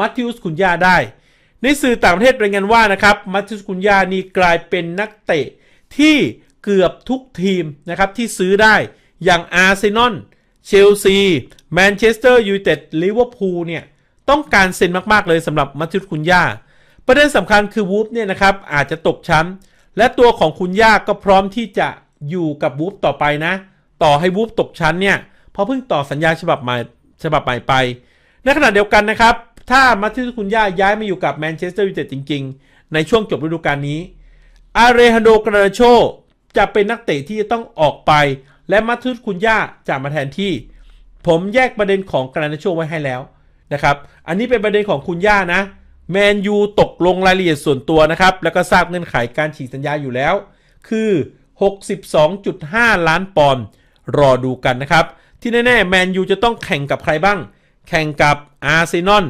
มัตติอุสคุนยาได้ ในสื่อต่างประเทศรายงานว่านะครับมัตติอุสคุนยานี่กลายเป็นนักเตะที่เกือบทุกทีมนะครับที่ซื้อได้อย่างอาร์เซนอลเชลซีแมนเชสเตอร์ยูไนเต็ดลิเวอร์พูลเนี่ยต้องการเซ็นมาก ๆ เลยสำหรับมัตติอุสคุนยาประเด็นสำคัญคือวูฟเนี่ยนะครับอาจจะตกชั้น และตัวของคุณย่าก็พร้อมที่จะอยู่กับวูฟต่อไปนะ ต่อให้วูฟตกชั้นเนี่ยพราะเพิ่งต่อสัญญาฉบับใหม่ฉบับใหม่ไป ในขณะเดียวกันนะครับ ถ้ามาที่คุณย่าย้ายมาอยู่กับแมนเชสเตอร์ยูไนเต็ดจริง ๆ ในช่วงจบฤดูกาลนี้ อาเรฮันโดกราโชจะเป็นนักเตะที่จะต้องออกไป และมาทุสคุณย่าจะมาแทนที่ ผมแยกประเด็นของกราโชไว้ให้แล้วนะครับ อันนี้เป็นประเด็นของคุณย่านะ แมนยูตกลงรายละเอียดส่วนตัวนะครับ แล้วก็ทราบเงื่อนไขการฉีกสัญญาอยู่แล้ว คือ 62.5 ล้านปอนด์ รอดูกันนะครับ ที่แน่ๆ แมนยูจะต้องแข่งกับใครบ้าง แข่งกับอาร์เซนอล